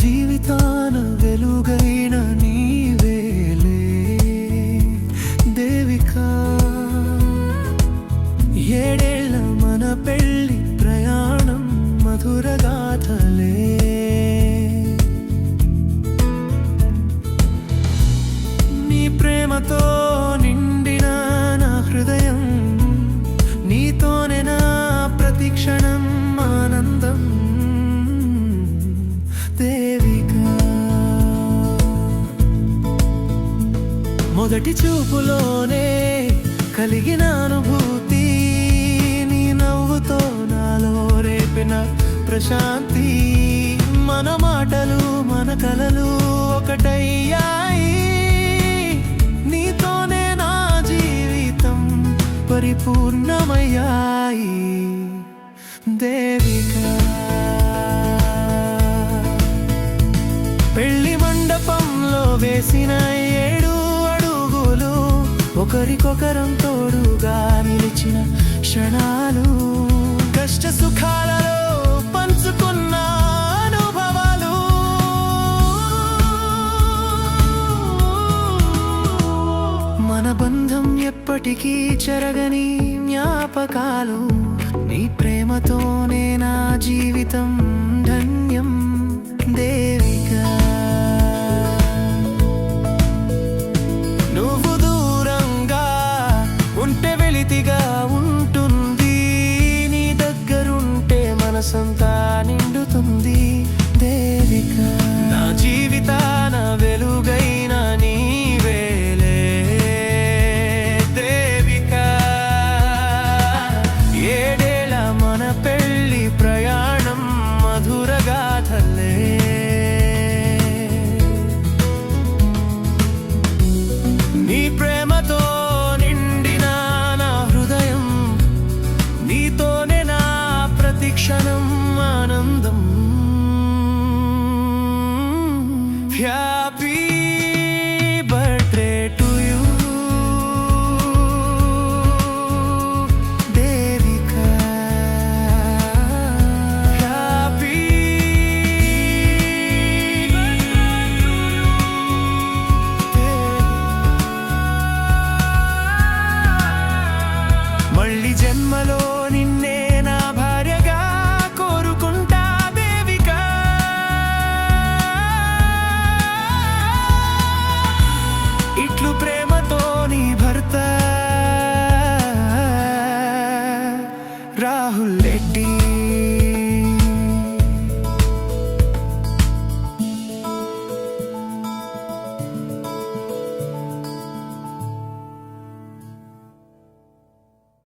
జీవితాన వెలుగైన నీవేలే దేవిక ఏడేళ్ళ మన పెళ్ళి ప్రయాణం మధురగాథలే నీ ప్రేమతో మొదటి చూపులోనే కలిగిన అనుభూతి. నీ నవ్వుతో నాలో రేపిన ప్రశాంతి. మన మాటలు మన కలలు ఒకటయ్యాయి. నీతోనే నా జీవితం పరిపూర్ణమయ్యాయి. దేవికా. పెళ్ళి మండపంలో వేసినాయి ఒకరికొకరం తోడుగా నిలిచిన క్షణాలు కష్ట సుఖాలలో పంచుకున్న అనుభవాలు. మన బంధం ఎప్పటికీ చెరగని జ్ఞాపకాలు నీ ప్రేమతోనే నా జీవితం. Happy birthday to you Devika Happy birthday to you మళ్ళీ జన్మలో